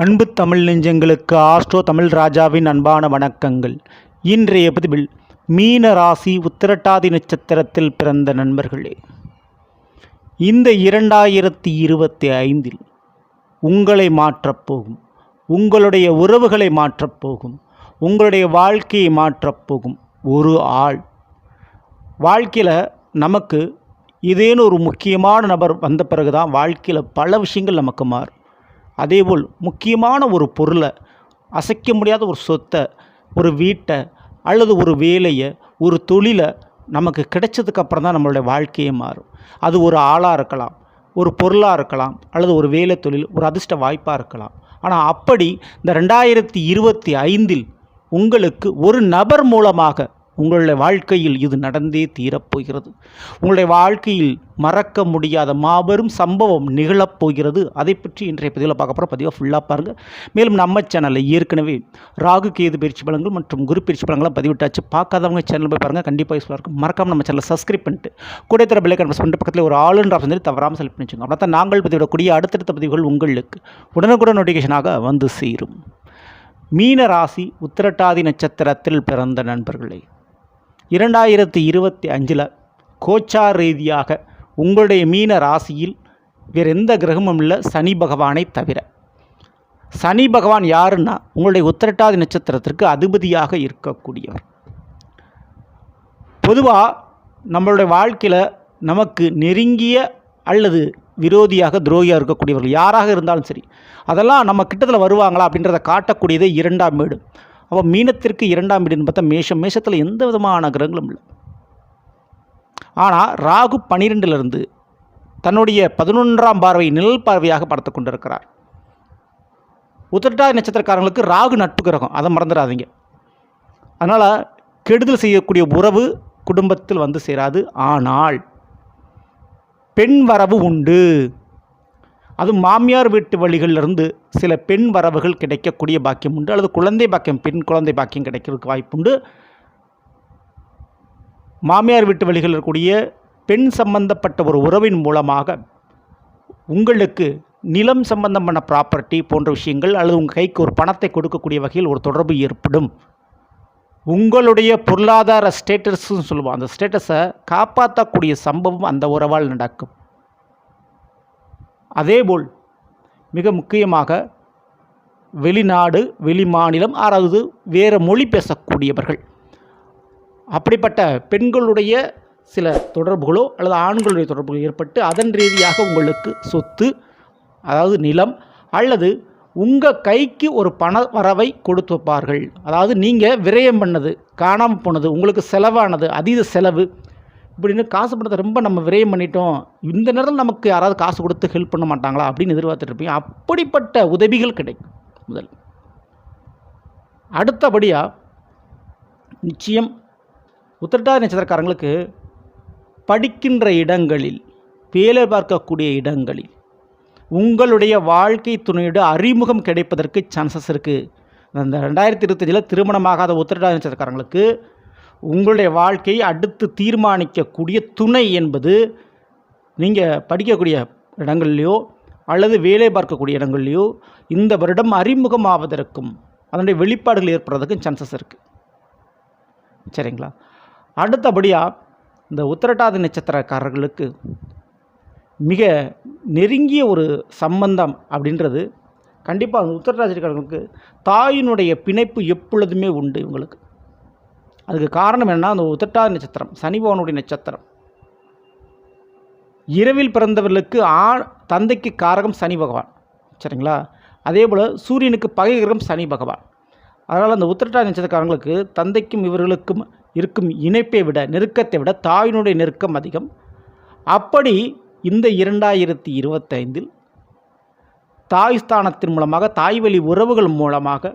அன்பு தமிழ் நெஞ்சங்களுக்கு ஆஸ்ட்ரோ தமிழ் ராஜாவின் அன்பான வணக்கங்கள். இன்றைய பதிவில் மீன ராசி உத்திரட்டாதி நட்சத்திரத்தில் பிறந்த நண்பர்களே இந்த இரண்டாயிரத்தி இருபத்தி ஐந்தில் உங்களை மாற்றப்போகும் உங்களுடைய உறவுகளை மாற்றப்போகும் உங்களுடைய வாழ்க்கையை மாற்றப்போகும் ஒரு ஆள். வாழ்க்கையில் நமக்கு இதேன்னு ஒரு முக்கியமான நபர் வந்த பிறகு தான் வாழ்க்கையில் பல விஷயங்கள் நமக்கு மாறும். அதேபோல் முக்கியமான ஒரு பொருளை அசைக்க முடியாத ஒரு சொத்தை ஒரு வீட்டை அல்லது ஒரு வேலையை ஒரு தொழிலை நமக்கு கிடைச்சதுக்கப்புறம் தான் நம்மளுடைய வாழ்க்கையே மாறும். அது ஒரு ஆளாக இருக்கலாம் ஒரு பொருளாக இருக்கலாம் அல்லது ஒரு வேலை தொழில் ஒரு அதிர்ஷ்ட வாய்ப்பாக இருக்கலாம். ஆனால் அப்படி இந்த ரெண்டாயிரத்தி இருபத்தி ஐந்தில் உங்களுக்கு ஒரு நபர் மூலமாக உங்களுடைய வாழ்க்கையில் இது நடந்தே தீரப்போகிறது. உங்களுடைய வாழ்க்கையில் மறக்க முடியாத மாபெரும் சம்பவம் நிகழப்போகிறது. அதை பற்றி இன்றைய பதிவில் பார்க்க போகிற பதிவாக ஃபுல்லாக பாருங்கள் மேலும் நம்ம சேனலில் ஏற்கனவே ராகு கேது பயிற்சி பலன்கள் மற்றும் குரு பயிற்சி பலன்கள்லாம் பதிவிட்டாச்சு. பார்க்காதவங்க சேனல் போய் பாருங்கள் கண்டிப்பாக யூஸ்ஃபுல்லாக இருக்கும். மறக்காம நம்ம சேனலை சப்ஸ்கிரைப் பண்ணிட்டு கூட தர பிள்ளை கன்வெர்ஸ் பண்ணிட்டு பக்கத்தில் ஒரு ஆளுன்ற ஆப்ஷன் சொல்லி தவறாமல் செலக்ட் பண்ணி வச்சுக்கோங்க அப்போ தான் நாங்கள் பதிவிடக்கூடிய அடுத்தடுத்த பதிவுகள் உங்களுக்கு உடனுக்குடன் நோட்டிஃபிகேஷனாக வந்து சேரும். மீன ராசி உத்திரட்டாதி நட்சத்திரத்தில் பிறந்த நண்பர்களே இரண்டாயிரத்தி இருபத்தி அஞ்சில் கோச்சார் ரீதியாக உங்களுடைய மீன ராசியில் வேறு எந்த கிரகமும் இல்லை சனி பகவானை தவிர. சனி பகவான் யாருன்னா உங்களுடைய உத்திரட்டாதி நட்சத்திரத்திற்கு அதிபதியாக இருக்கக்கூடியவர். பொதுவாக நம்மளுடைய வாழ்க்கையில் நமக்கு நெருங்கிய அல்லது விரோதியாக துரோகியாக இருக்கக்கூடியவர்கள் யாராக இருந்தாலும் சரி அதெல்லாம் நம்ம கிட்டத்தில் வருவாங்களா அப்படின்றத காட்டக்கூடியதே இரண்டாம் வீடு. அப்போ மீனத்திற்கு இரண்டாம் வீடுன்னு பார்த்தா மேஷம் மேஷத்தில் எந்த விதமான கிரகங்களும் இல்லை. ஆனால் ராகு பனிரெண்டிலிருந்து தன்னுடைய பதினொன்றாம் பார்வை நிழல் பார்வையாக பார்த்து கொண்டிருக்கிறார். உத்திரட்டாதி நட்சத்திரக்காரங்களுக்கு ராகு நட்பு கிரகம் அதை மறந்துடாதீங்க. அதனால் கெடுதல் செய்யக்கூடிய உறவு குடும்பத்தில் வந்து சேராது. ஆனால் பெண் வரவு உண்டு. அது மாமியார் வீட்டு வழிகளிலிருந்து சில பெண் வரவுகள் கிடைக்கக்கூடிய பாக்கியம் உண்டு அல்லது குழந்தை பாக்கியம் பெண் குழந்தை பாக்கியம் கிடைக்கிறதுக்கு வாய்ப்புண்டு மாமியார் வீட்டு வழிகளில் இருக்கக்கூடிய பெண் சம்பந்தப்பட்ட ஒரு உறவின் மூலமாக உங்களுக்கு நிலம் சம்பந்தமான ப்ராப்பர்ட்டி போன்ற விஷயங்கள் அல்லது உங்கள் கைக்கு ஒரு பணத்தை கொடுக்கக்கூடிய வகையில் ஒரு தொடர்பு ஏற்படும். உங்களுடைய பொருளாதார ஸ்டேட்டஸ்ன்னு சொல்லுவோம். அந்த ஸ்டேட்டஸை காப்பாற்றக்கூடிய சம்பவம் அந்த உறவால் நடக்கும். அதேபோல் மிக முக்கியமாக வெளிநாடு வெளிமாநிலம் ஆறாவது வேறு மொழி பேசக்கூடியவர்கள். அப்படிப்பட்ட பெண்களுடைய சில தொடர்புகளோ அல்லது ஆண்களுடைய தொடர்புகளோ ஏற்பட்டு அதன் ரீதியாக உங்களுக்கு சொத்து அதாவது நிலம் அல்லது உங்கள் கைக்கு ஒரு பண வரவை கொடுத்து வைப்பார்கள். அதாவது நீங்கள் விரயம் பண்ணது காணாமல் போனது உங்களுக்கு செலவானது அதீத செலவு இப்படின்னு காசு பணத்தை ரொம்ப நம்ம விரயம் பண்ணிட்டோம் இந்த நேரத்தில் நமக்கு யாராவது காசு கொடுத்து ஹெல்ப் பண்ண மாட்டாங்களா அப்படின்னு எதிர்பார்த்துட்டு இருப்பீங்க. அப்படிப்பட்ட உதவிகள் கிடைக்கும் முதல். அடுத்தபடியாக நிச்சயம் உத்திரட்டாதி நட்சத்திரக்காரங்களுக்கு படிக்கின்ற இடங்களில் வேலை பார்க்கக்கூடிய இடங்களில் உங்களுடைய வாழ்க்கை துணையோட அறிமுகம் கிடைப்பதற்கு சான்சஸ் இருக்குது அந்த ரெண்டாயிரத்தி இருபத்தஞ்சில் திருமணமாகாத உத்திரட்டாதி நட்சத்திரக்காரங்களுக்கு உங்களுடைய வாழ்க்கையை அடுத்து தீர்மானிக்கக்கூடிய துணை என்பது நீங்கள் படிக்கக்கூடிய இடங்கள்லையோ அல்லது வேலை பார்க்கக்கூடிய இடங்கள்லையோ இந்த வருடம் அறிமுகமாவதற்கும் அதனுடைய வெளிப்பாடுகள் ஏற்படுறதுக்கும் சான்சஸ் இருக்குது சரிங்களா? அடுத்தபடியாக இந்த உத்திரட்டாதி நட்சத்திரக்காரர்களுக்கு மிக நெருங்கிய ஒரு சம்பந்தம் அப்படின்றது கண்டிப்பாக அந்த உத்திரராஜக்காரர்களுக்கு தாயினுடைய பிணைப்பு எப்பொழுதுமே உண்டு இவங்களுக்கு. அதுக்கு காரணம் என்னென்னா அந்த உத்திரட்டாதி நட்சத்திரம் சனிபவனுடைய நட்சத்திரம். இரவில் பிறந்தவர்களுக்கு ஆ தந்தைக்கு காரகம் சனி பகவான். சரிங்களா? அதே போல் சூரியனுக்கு பகை கிரகம் சனி பகவான். அதனால் அந்த உத்திரட்டாதி நட்சத்திரக்காரங்களுக்கு தந்தைக்கும் இவர்களுக்கும் இருக்கும் இணைப்பை விட நெருக்கத்தை விட தாயினுடைய நெருக்கம் அதிகம். அப்படி இந்த இரண்டாயிரத்தி இருபத்தைந்தில் தாய் ஸ்தானத்தின் மூலமாக தாய் வழி உறவுகள் மூலமாக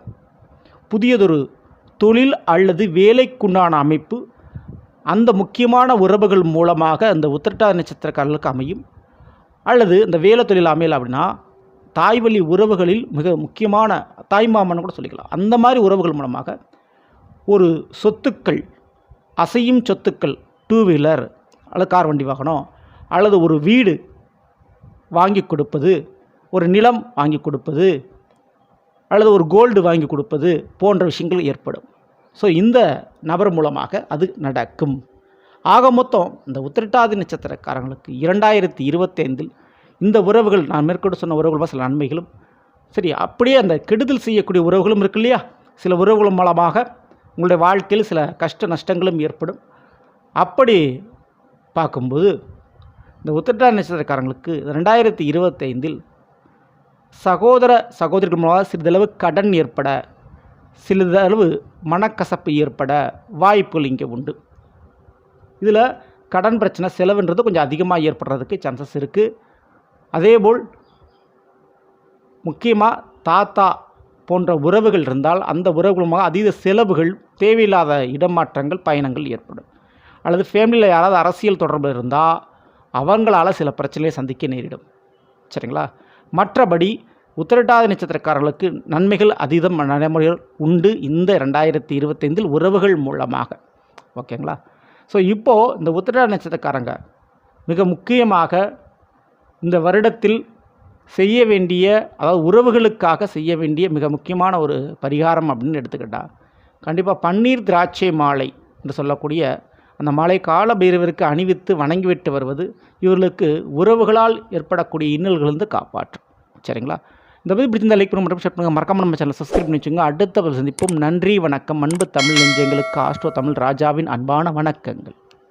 புதியதொரு தொழில் அல்லது வேலைக்குண்டான அமைப்பு அந்த முக்கியமான உறவுகள் மூலமாக அந்த உத்திரட்டாதி நட்சத்திரக்காரர்களுக்கு அமையும். அல்லது இந்த வேலை தொழில் அமையல அப்படின்னா தாய்வழி உறவுகளில் மிக முக்கியமான தாய்மாமன் கூட சொல்லிக்கலாம். அந்த மாதிரி உறவுகள் மூலமாக ஒரு சொத்துக்கள் அசையும் சொத்துக்கள் டூ வீலர் அல்லது கார் வண்டி வாகனம் அல்லது ஒரு வீடு வாங்கி கொடுப்பது ஒரு நிலம் வாங்கி கொடுப்பது அல்லது ஒரு கோல்டு வாங்கி கொடுப்பது போன்ற விஷயங்கள் ஏற்படும். ஸோ இந்த நபர் மூலமாக அது நடக்கும். ஆக மொத்தம் இந்த உத்திரட்டாதி நட்சத்திரக்காரங்களுக்கு இரண்டாயிரத்தி இருபத்தைந்தில் இந்த உறவுகள் நான் மேற்கொண்டு சொன்ன உறவுகள் சில நன்மைகளும் சரி அப்படியே அந்த கெடுதல் செய்யக்கூடிய உறவுகளும் இருக்கு இல்லையா? சில உறவுகள் மூலமாக உங்களுடைய வாழ்க்கையில் சில கஷ்ட நஷ்டங்களும் ஏற்படும். அப்படி பார்க்கும்போது இந்த உத்திரட்டாதி நட்சத்திரக்காரங்களுக்கு ரெண்டாயிரத்தி இருபத்தைந்தில் சகோதர சகோதரிகள் மூலமாக சிறிதளவு கடன் ஏற்பட சிறிதளவு மனக்கசப்பு ஏற்பட வாய்ப்புகள் இங்கே உண்டு. இதில் கடன் பிரச்சனை செலவுன்றது கொஞ்சம் அதிகமாக ஏற்படுறதுக்கு சான்சஸ் இருக்குது அதேபோல் முக்கியமாக தாத்தா போன்ற உறவுகள் இருந்தால் அந்த உறவுகள் மூலமாக அதீத செலவுகள் தேவையில்லாத இடமாற்றங்கள் பயணங்கள் ஏற்படும். அல்லது ஃபேமிலியில் யாராவது அரசியல் தொடர்பு இருந்தால் அவங்களால் சில பிரச்சனையை சந்திக்க நேரிடும். சரிங்களா? மற்றபடி உத்திரட்டாதி நட்சத்திரக்காரர்களுக்கு நன்மைகள் அதீதம் நடைமுறைகள் உண்டு இந்த ரெண்டாயிரத்தி இருபத்தைந்தில் உறவுகள் மூலமாக. ஓகேங்களா? ஸோ இப்போது இந்த உத்திரட்டாதி நட்சத்திரக்காரங்க மிக முக்கியமாக இந்த வருடத்தில் செய்ய வேண்டிய அதாவது உறவுகளுக்காக செய்ய வேண்டிய மிக முக்கியமான ஒரு பரிகாரம் அப்படின்னு எடுத்துக்கிட்டால் கண்டிப்பாக பன்னீர் திராட்சை மாலை என்று சொல்லக்கூடிய அந்த மாலை கால பைரவருக்கு அணிவித்து வணங்கிவிட்டு வருவது இவர்களுக்கு உறவுகளால் ஏற்படக்கூடிய இன்னல்களிலிருந்து காப்பாற்றும். சரிங்களா? இந்த மாதிரி பிடிச்சிருந்த லைக் பண்ணி மட்டும் ஷேர் பண்ணுங்கள் மறக்காம நம்ம சேனல் சப்ஸ்கிரைப் பண்ணி வச்சுங்க அடுத்த சந்திப்போம். நன்றி வணக்கம். அன்பு தமிழ் நெஞ்சங்களுக்கு ஆஸ்ட்ரோ தமிழ் ராஜாவின் அன்பான வணக்கங்கள்.